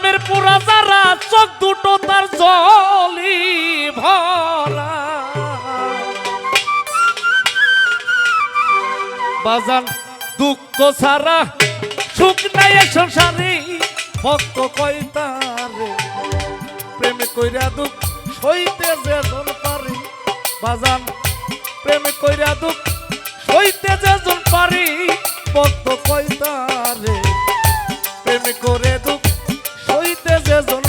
প্রেমের পুরা যারা, চোখ দুটো তার জলি ভরা। বাজান, দুঃখ সারা সুখ নাই সংসারে, ভক্ত কয়তারে প্রেমে কইরা দুঃখ সইতে যে জন পারে। বাজান, প্রেমে কইরা দুঃখ সইতে যে জন পারি, ভক্ত কয়তারে প্রেমে করে দুঃখ সইতে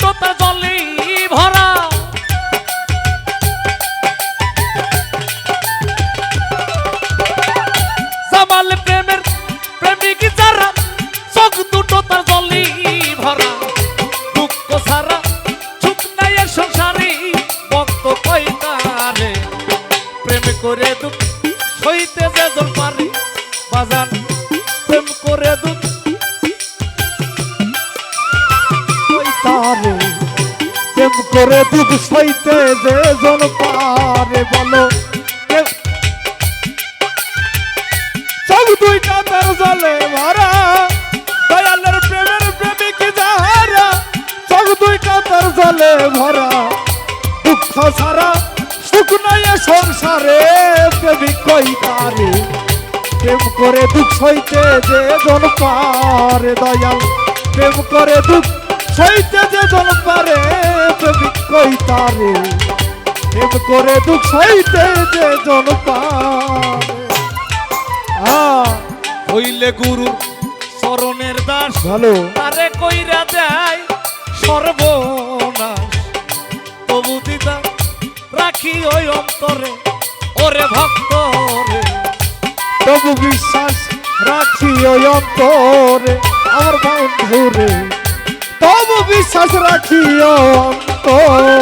চোখ দুটো ভরা। জামাল প্রেমের প্রেমিক যারা, চোখ দুটো তার জলে ভরা। দুঃখ সারা সুখ নাই সংসারে, ভক্ত কয়তারে প্রেম করে দুঃখ সইতে যেজন পারে, বাজান, প্রেম করে দুঃখ তারে প্রেম করে দুধ সইতে যে জন পারে, বলো। চোখ দুইটা তার জলে ভরা। দয়ালের প্রেমের প্রেমিক যাহারা চোখ দুইটা তার জলে ভরা। দুঃখ সারা সুখ নাই সংসারে, প্রেমিক কই প্রেম করে দুঃখ সইতে যে পারে, দয়াল। প্রেম করে দুঃখ সইতে যে জন পারে প্রেমিক কই তারে প্রেম করে দুঃখ সইতে যে জন পারে হইলে গুরু চরণের দাস ভালো। তারে কইরা দেয় সর্বনাশ। তবু দিদা রাখি ওই অন্তরে ওরে ভক্ত রে তবু বিশ্বাস রাখি ওই অন্তরে আমার বন্ধুরে। তবু বিশ্বাস রাখি ও অন্তরে।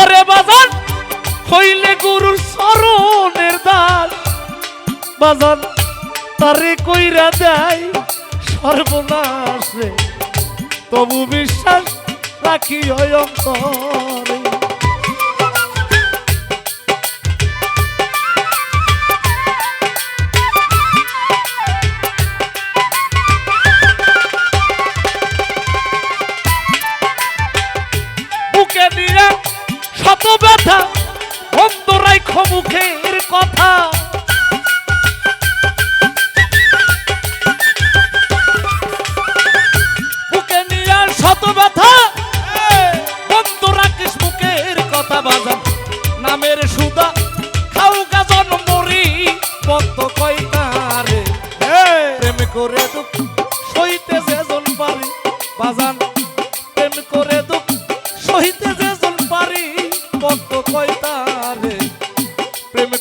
ওরে বাজান, হইলে গুরুর চরণের দাস বাজান, তারে কইরা দেয় সর্বনাশে তবু বিশ্বাস রাখি ওই অন্তরে। ব্যথা বন্ধ রাইখ মুখের কথা।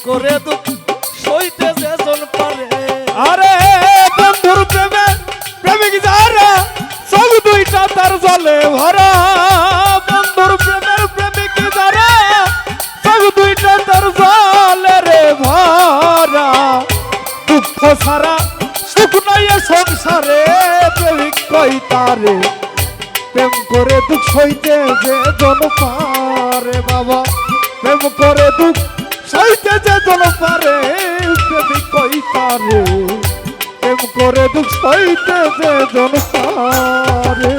করে দুঃখ, সইতে যেজন পারে। আরে বন্ধুর প্রেমে, প্রেমিক যারা সব দুইটা তার জলে ভরা। বন্ধুর প্রেমের প্রেমিক যারা সব দুইটা তার জলে রে ভরা। দুঃখ সারা সুখ নাই সংসারে, প্রেমিক কই তারে? প্রেম করে দুঃখ সইতে যে জন পারে বাবা। প্রেম করে দুঃখ সইতে যে জন পারে প্রেমিক কই তারে প্রেম করে দুঃখ সইতে যে জন পারে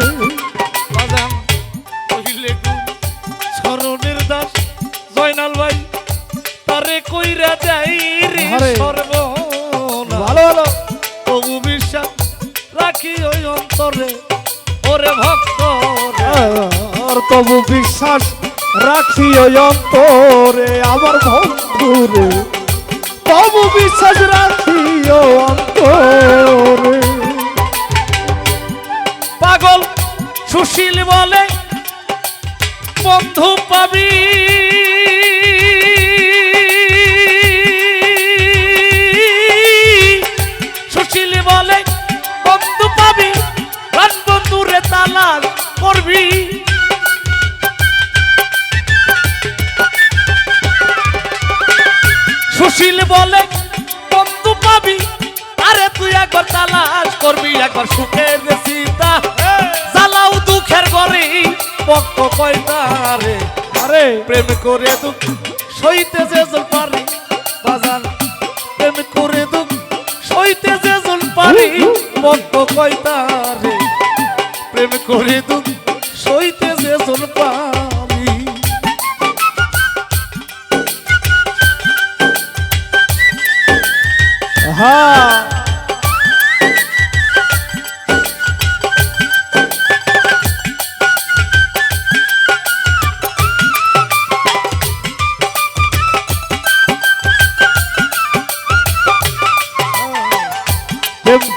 স্মরণের দাস জয়নাল ভাই তারে কইরা যাই রে আরে। সর্বনা ভালো ভালো তবু বিশ্বাস রাখি ওই অন্তরে ওরে ভক্ত। আর তবু বিশ্বাস রাখি অন্তরে আমার বন্ধুরে। তবু বিশ্বাস রাখি অন্তরে। পাগল সুশীল বলে বন্ধু পাবি। পক্ষ কয়টারে আরে। প্রেম করে দুঃখ সইতে যে জল পারি বাজান প্রেম করে দুঃখ সইতে যে জল পারি পক্ষ কয়টারে প্রেম করে দুঃখ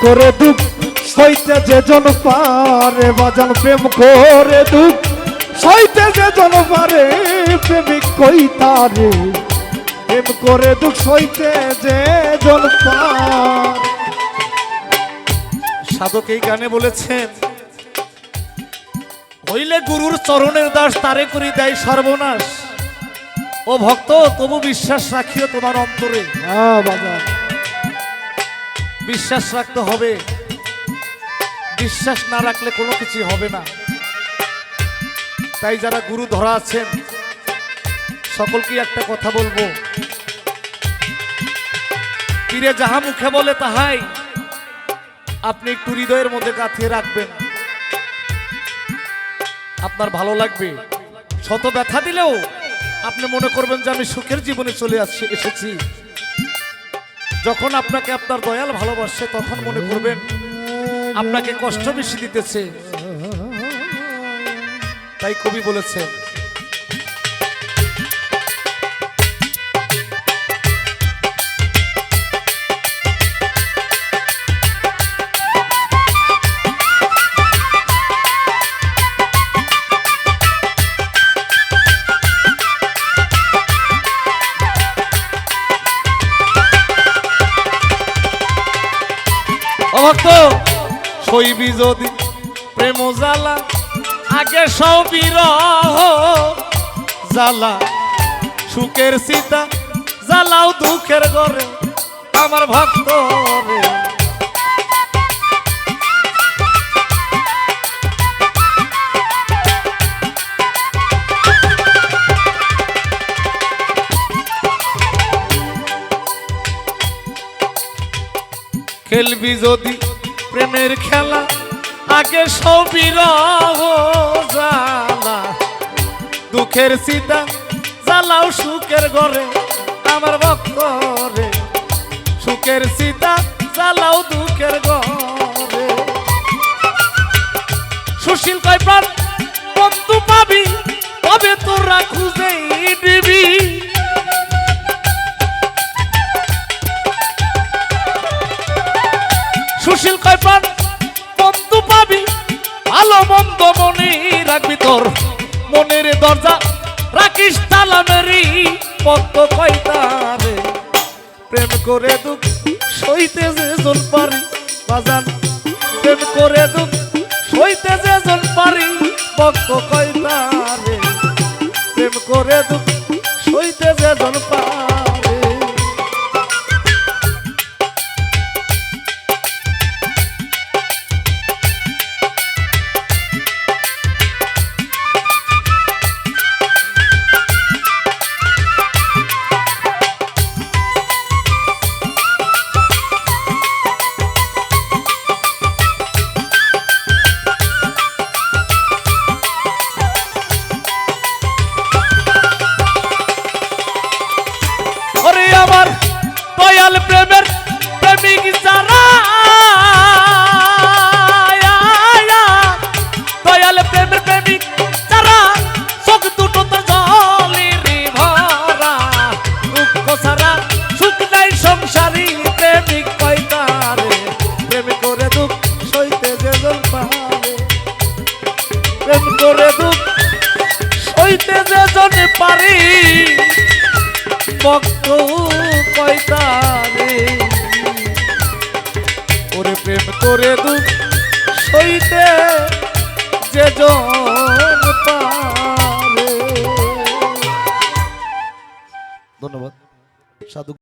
করে দুঃখ সইতে যে জন পারে বাজান প্রেম করে দুঃখ সইতে যে জন পারে প্রেমিক কই তারে? প্রেম করে দুঃখ সইতে যে জন পারে। সাধক এই গানে বলেছেন হইলে গুরুর চরণের দাস তারে করি দেয় সর্বনাশ। ও ভক্ত তবু বিশ্বাস রাখিও তোমার অন্তরে। হ্যাঁ বাজান। বিশ্বাস রাখতে হবে। বিশ্বাস না রাখলে কোনো কিছু হবে না। তাই যারা গুরু ধরা আছেন সকলকে একটা কথা বলব। পীরে যাহা মুখে বলে তাহাই আপনি একটু হৃদয়ের মধ্যে গাঁথিয়ে রাখবেন। আপনার ভালো লাগবে। শত ব্যথা দিলেও আপনি মনে করবেন যে আমি সুখের জীবনে চলে আসছি এসেছি। যখন আপনাকে আপনার দয়াল ভালোবাসে, তখন মনে করবেন আপনাকে কষ্ট বেশি দিতেছে। তাই কবি বলেছেন যদি প্রেম জ্বালা, আগে সবির জ্বালা, সুখের সীতা, জ্বালাও দুঃখের ঘরে আমার ভক্ত খেলবি যদি প্রেমের খেলা, আগে সবির জ্বালা। দুঃখের সীতা জ্বালাও সুখের ঘরে, আমার ভক্ত রে। সুখের সীতা জ্বালাও দুঃখের ঘরে। সুশীল কয় প্রাণ, বন্ধু পাবি, তবে তোরা খুঁজেই দিবি প্রাণ বন্ধু পাবি, ভালো মন্দ মনে রাখবি তোর। মনের দরজা রাখিস তালা মেরি পদ্ম কয়তারে। প্রেম করে দুঃখ সইতে যে জন পারি, বাজান। প্রেম করে দুঃখ সইতে যে জন পারি পদ্ম কয়তারে। প্রেম করে দুঃখ সইতে যে জন পারে। জনে পারি। ভক্ত কয়তারে। ওরে প্রেম করে দুঃখ সইতে যে ধন্যবাদ। সাধু